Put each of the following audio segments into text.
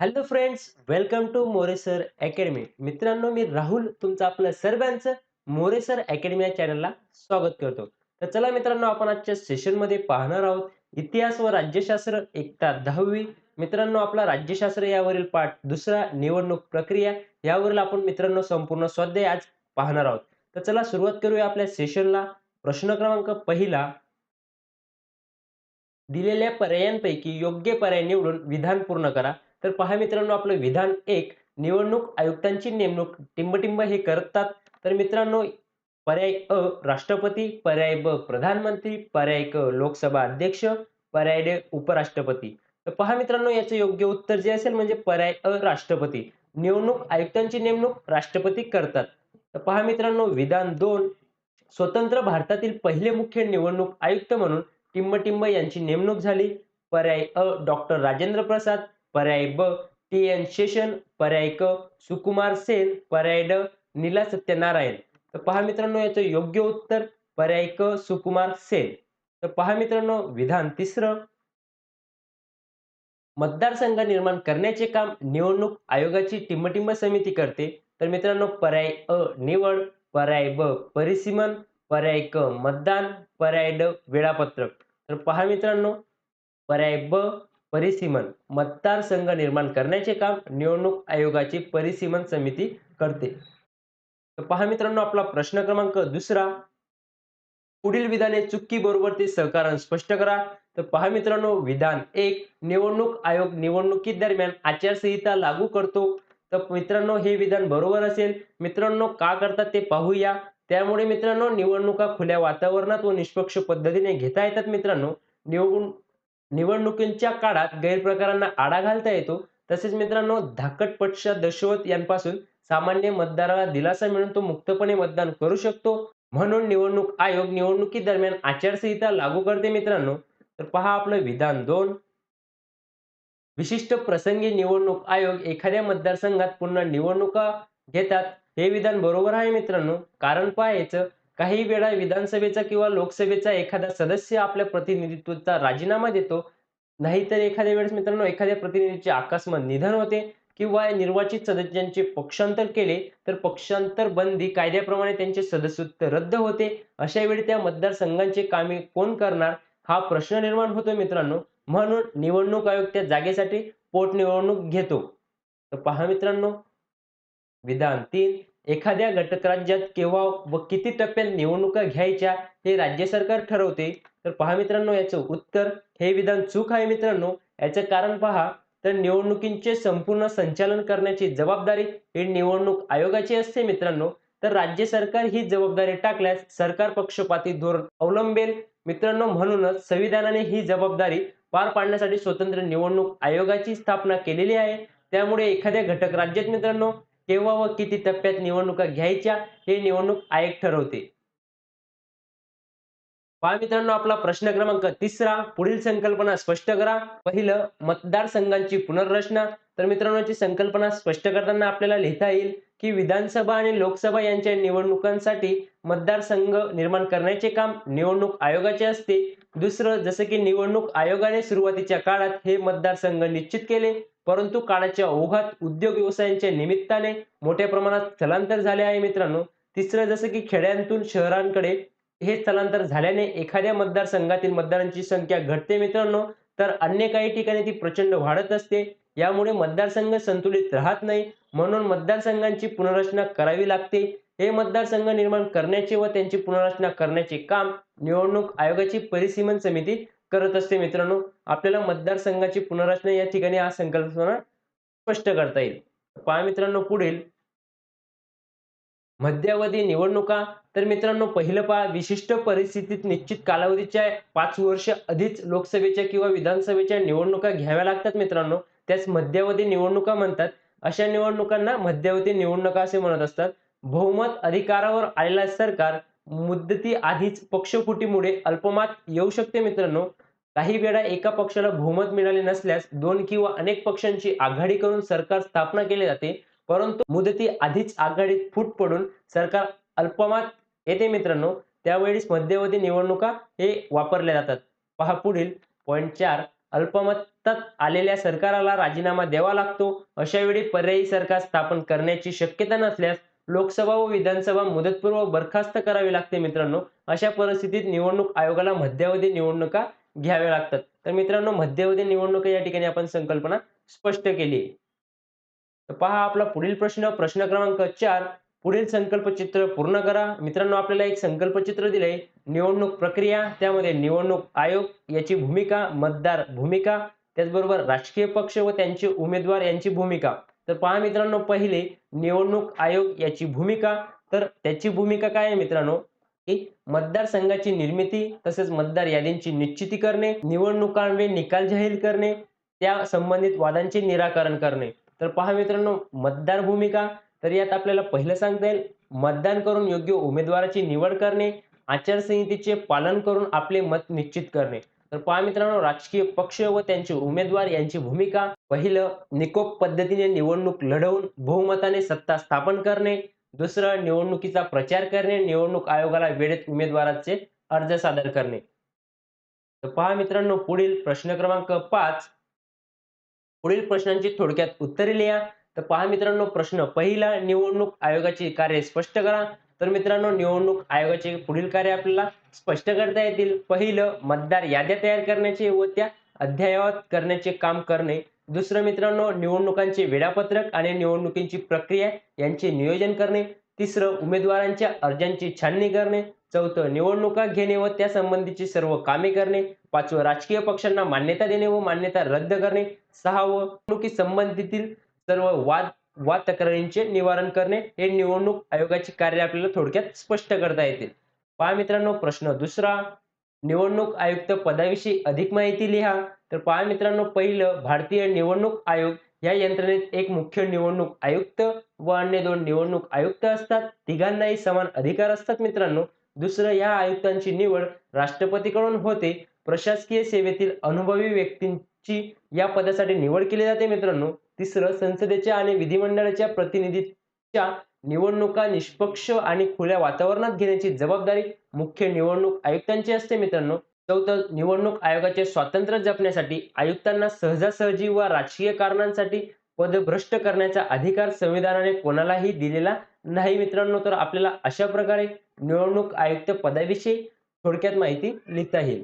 Hello friends welcome to Moresar academy मित्रांनो मी राहुल तुमचं आपलं सर्वांचं मोरेसर अकॅडमी या चॅनलला स्वागत करतो. तर चला मित्रांनो आपण आजच्या सेशनमध्ये पाहणार आहोत इतिहास व राज्यशास्त्र एकता दहावी. मित्रांनो आपला राज्यशास्त्र यावरील पाठ दुसरा निवडणूक प्रक्रिया यावरील आपण मित्रांनो संपूर्ण स्वाध्याय आज पाहणार आहोत. तर चला सुरुवात करूया आपल्या सेशनला प्रश्न क्रमांक पहिला. दिलेल्या पर्यायांपैकी योग्य पर्याय निवडून विधान पूर्ण करा. तर पहा मित्रांनो आपलं विधान एक. निवडणूक आयुक्तांची नेमणूक. टिंबटिंब हे करतात. तर मित्रांनो पर्याय अ राष्ट्रपती पर्याय ब प्रधानमंत्री पर्याय क लोकसभा अध्यक्ष पर्याय डे उपराष्ट्रपती. तर पहा मित्रांनो याचं योग्य उत्तर जे असेल म्हणजे पर्याय अ राष्ट्रपती. निवडणूक आयुक्तांची नेमणूक राष्ट्रपती करतात. तर पहा मित्रांनो विधान दोन. स्वतंत्र भारतातील पहिले मुख्य निवडणूक आयुक्त म्हणून टिंबटिंब यांची नेमणूक झाली. पर्याय अ डॉक्टर राजेंद्र प्रसाद. पर्याय ब टी एन शेषन पर्याय क सुकुमार सेन पर्याय ड नीला सत्यनारायण. तर पहा मित्रांनो याचं योग्य उत्तर पर्याय क सुकुमार सेन. तर पहा मित्रांनो विधान तिसरं. मतदारसंघ निर्माण करण्याचे काम निवडणूक आयोगाची टिंबटिंब समिती करते. तर मित्रांनो पर्याय अ निवड पर्याय ब परिसीमन पर्याय क मतदान पर्याय ड वेळापत्रक. तर पहा मित्रांनो पर्याय ब परिसीमन. मतदारसंघ निर्माण करण्याचे काम निवडणूक आयोगाची परिसीमन समिती करते. तर पहा मित्रांनो आपला प्रश्न क्रमांक दुसरा. पुढील विधाने चुकी बरोबर ते सहकारण स्पष्ट करा. तर पहा मित्रांनो विधान एक निवडणूक आयोग निवडणुकी दरम्यान आचारसंहिता लागू करतो. तर मित्रांनो हे विधान बरोबर असेल. मित्रांनो का करतात ते पाहूया. त्यामुळे मित्रांनो निवडणुका खुल्या वातावरणात व निष्पक्ष पद्धतीने घेता येतात मित्रांनो. निवडून निवडणुकींच्या काळात गैरप्रकारांना आळा घालता येतो. तसेच मित्रांनो धाकट पक्ष दशवत यांपासून सामान्य मतदाराला दिलासा मिळून तो मुक्तपणे मतदान करू शकतो. म्हणून निवडणूक आयोग निवडणुकी दरम्यान आचारसंहिता लागू करते मित्रांनो. तर पहा आपलं विधान दोन. विशिष्ट प्रसंगी निवडणूक आयोग एखाद्या मतदारसंघात पुन्हा निवडणुका घेतात. हे विधान बरोबर आहे मित्रांनो. कारण पाहायचं काही वेळा विधानसभेचा किंवा लोकसभेचा एखादा सदस्य आपल्या प्रतिनिधित्वाचा राजीनामा देतो. नाहीतर एखाद्या वेळेस मित्रांनो एखाद्या प्रतिनिधीचे आकस्मात निधन होते किंवा निर्वाचित सदस्यांचे पक्षांतर केले तर पक्षांतर बंदी कायद्याप्रमाणे त्यांचे सदस्यत्व रद्द होते. अशा वेळी त्या मतदारसंघांचे कामे कोण करणार? हा प्रश्न निर्माण होतो मित्रांनो. म्हणून निवडणूक आयोग त्या जागेसाठी पोटनिवडणूक घेतो. तर पहा मित्रांनो विधान तीन एखाद्या गटराज्यात केव्हा व किती टप्प्यात निवडणुका घ्यायच्या हे राज्य सरकार ठरवते? तर पहा मित्रांनो याचं उत्तर हे विधान चूक आहे मित्रांनो. याचं कारण पहा तर निवडणुकींचे संपूर्ण संचालन करण्याची जबाबदारी ही निवडणूक आयोगाची असते मित्रांनो. तर राज्य सरकार ही जबाबदारी टाकल्यास सरकार पक्षपाती धोरण अवलंबेल. मित्रांनो म्हणूनच संविधानाने ही जबाबदारी पार पाडण्यासाठी स्वतंत्र निवडणूक आयोगाची स्थापना केलेली आहे. त्यामुळे एखाद्या घटक राज्यात मित्रांनो केव्हा व किती टप्प्यात निवडणुका घ्यायच्या हे निवडणूक आयोग ठरवते. पहा मित्रांनो आपला प्रश्न क्रमांक तिसरा. पुढील संकल्पना स्पष्ट करा. पहिलं मतदारसंघांची पुनर्रचना. तर मित्रांनो याची संकल्पना स्पष्ट करताना आपल्याला लिहिता येईल की विधानसभा आणि लोकसभा यांच्या निवडणुकांसाठी मतदारसंघ निर्माण करण्याचे काम निवडणूक आयोगाचे असते. दुसरं जसं की निवडणूक आयोगाने सुरुवातीच्या काळात हे मतदारसंघ निश्चित केले परंतु काळाच्या ओघात उद्योग व्यवसायांच्या निमित्ताने मोठ्या प्रमाणात स्थलांतर झाले आहे मित्रांनो. तिसरं जसं की खेड्यांतून शहरांकडे हे स्थलांतर झाल्याने एखाद्या मतदारसंघातील मतदारांची संख्या घटते मित्रांनो तर अन्य काही ठिकाणी ती प्रचंड वाढत असते. यामुळे मतदारसंघ संतुलित राहत नाही. म्हणून मतदारसंघांची पुनर्रचना करावी लागते. हे मतदारसंघ निर्माण करण्याचे व त्यांची पुनर्रचना करण्याचे काम निवडणूक आयोगाची परिसीमन समिती करत असते मित्रांनो. आपल्याला मतदारसंघाची पुनर्रचना या ठिकाणी हा संकल्पना स्पष्ट करता येईल. पहा मित्रांनो पुढील. मध्यावधी निवडणुका. तर मित्रांनो पहिलं पहा विशिष्ट परिस्थितीत निश्चित कालावधीच्या पाच वर्ष आधीच लोकसभेच्या किंवा विधानसभेच्या निवडणुका घ्याव्या लागतात मित्रांनो. त्यास मध्यावधी निवडणुका म्हणतात. अशा निवडणुकांना मध्यावधी निवडणुका असे म्हणत असतात. बहुमत अधिकारावर आलेला सरकार मुदती आधीच पक्षफुटीमुळे अल्पमत येऊ शकते मित्रांनो. काही वेळा एका पक्षाला बहुमत मिळाले नसल्यास दोन किंवा अनेक पक्षांची आघाडी करून सरकार स्थापना केली जाते. परंतु मुदती आधीच आघाडीत फूट पडून सरकार अल्पमत येते मित्रांनो. त्यावेळेस मध्यवधी निवडणुका हे वापरल्या जातात. पहा पुढील पॉईंट चार. अल्पमत सत्तात आलेल्या सरकाराला राजीनामा द्यावा लागतो. अशा वेळी पर्यायी सरकार स्थापन करण्याची शक्यता नसल्यास लोकसभा व विधानसभा मुदतपूर्व बरखास्त करावी लागते मित्रांनो. अशा परिस्थितीत निवडणूक आयोगाला मध्यावधी निवडणुका घ्याव्या लागतात. तर मित्रांनो मध्यावधी निवडणुका या ठिकाणी आपण संकल्पना स्पष्ट केली. तर पहा आपला पुढील प्रश्न प्रश्न क्रमांक चार. पुढील संकल्पचित्र पूर्ण करा. मित्रांनो आपल्याला एक संकल्पचित्र दिले निवडणूक प्रक्रिया त्यामध्ये निवडणूक आयोग याची भूमिका मतदार भूमिका त्याचबरोबर राजकीय पक्ष व त्यांचे उमेदवार यांची भूमिका. तर पहा मित्रांनो पहिले निवडणूक आयोग याची भूमिका. तर त्याची भूमिका काय आहे मित्रांनो? की मतदारसंघाची निर्मिती तसेच मतदार यादींची निश्चिती करणे निवडणुकांवे निकाल जाहीर करणे त्या संबंधित वादांचे निराकरण करणे. तर पहा मित्रांनो मतदार भूमिका. तर यात आपल्याला पहिलं सांगता येईल मतदान करून योग्य उमेदवाराची निवड करणे आचारसंहितेचे पालन करून आपले मत निश्चित करणे. तर पहा मित्रांनो राजकीय पक्ष व त्यांचे उमेदवार यांची भूमिका. पहिलं निकोप पद्धतीने निवडणूक लढवून बहुमताने सत्ता स्थापन करणे. दुसरं निवडणुकीचा प्रचार करणे. निवडणूक आयोगाला वेळेत उमेदवाराचे अर्ज सादर करणे. तर पहा मित्रांनो पुढील प्रश्न क्रमांक पाच. पुढील प्रश्नांची थोडक्यात उत्तरे लिहा. तर पहा मित्रांनो प्रश्न पहिला निवडणूक आयोगाची कार्य स्पष्ट करा. तर मित्रांनो निवडणूक आयोगाचे पुढील कार्य आपल्याला स्पष्ट करता येतील. पहिलं मतदार याद्या तयार करण्याचे व त्या अद्ययावत करण्याचे काम करणे. दुसरं मित्रांनो निवडणुकांचे वेळापत्रक आणि निवडणुकींची प्रक्रिया यांचे नियोजन करणे. तिसरं उमेदवारांच्या अर्जांची छाननी करणे. चौथं निवडणुका घेणे व त्या संबंधीची सर्व कामे करणे. पाचवं राजकीय पक्षांना मान्यता देणे व मान्यता रद्द करणे. सहावं निवडणुकी संबंधीतील सर्व वाद वाद तक्रारींचे निवारण करणे हे निवडणूक आयोगाची कार्य आपल्याला थोडक्यात स्पष्ट करता येतील. पहा मित्रांनो प्रश्न दुसरा निवडणूक आयुक्त पदाविषयी अधिक माहिती लिहा. तर पहा मित्रांनो पहिलं भारतीय निवडणूक आयोग या यंत्रणेत एक मुख्य निवडणूक आयुक्त व अन्य दोन निवडणूक आयुक्त असतात. तिघांनाही समान अधिकार असतात मित्रांनो. दुसरं या आयुक्तांची निवड राष्ट्रपतीकडून होते. प्रशासकीय सेवेतील अनुभवी व्यक्तींची या पदासाठी निवड केली जाते मित्रांनो. तिसरं संसदेच्या आणि विधिमंडळाच्या प्रतिनिधीच्या निवडणुका निष्पक्ष आणि खुल्या वातावरणात घेण्याची जबाबदारी मुख्य निवडणूक आयुक्तांची असते मित्रांनो. चौथं निवडणूक आयोगाचे स्वातंत्र्य जपण्यासाठी आयुक्तांना सहजासहजी व राजकीय कारणांसाठी पदभ्रष्ट करण्याचा अधिकार संविधानाने कोणालाही दिलेला नाही मित्रांनो. तर आपल्याला अशा प्रकारे निवडणूक आयुक्त पदाविषयी थोडक्यात माहिती लिहिता येईल.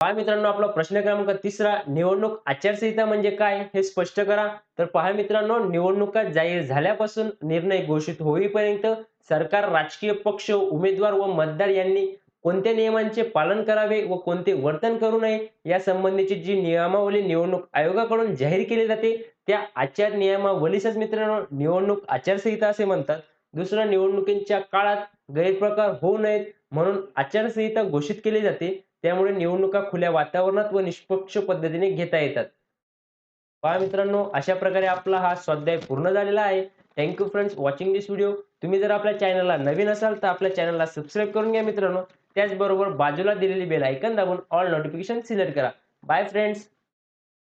पहा मित्रांनो आपला प्रश्न क्रमांक तिसरा निवडणूक आचारसंहिता म्हणजे काय? हे स्पष्ट करा. तर पहा मित्रांनो निवडणुका जाहीर झाल्यापासून निर्णय घोषित होईपर्यंत सरकार राजकीय पक्ष उमेदवार व मतदार यांनी कोणत्या नियमांचे पालन करावे व कोणते वर्तन करू नये या संबंधीची जी नियमावली निवडणूक आयोगाकडून जाहीर केली जाते त्या आचार नियमावलीसच मित्रांनो निवडणूक आचारसंहिता असे म्हणतात. दुसरा निवडणुकींच्या काळात गैरप्रकार होऊ नयेत म्हणून आचारसंहिता घोषित केली जाते. त्यामुळे निवडणुका खुल्या वातावरणात व निष्पक्ष पद्धतीने घेता येतात. पहा मित्रांनो अशा प्रकारे आपला हा स्वाध्याय पूर्ण झालेला आहे. Thank you friends watching this video तुम्ही जर आपल्या चॅनलला नवीन असाल तर आपल्या चॅनलला सबस्क्राईब करून घ्या मित्रांनो. त्याचबरोबर बाजूला दिलेली बेल ऐकन दाबून ऑल नोटिफिकेशन सिलेक्ट करा. Bye friends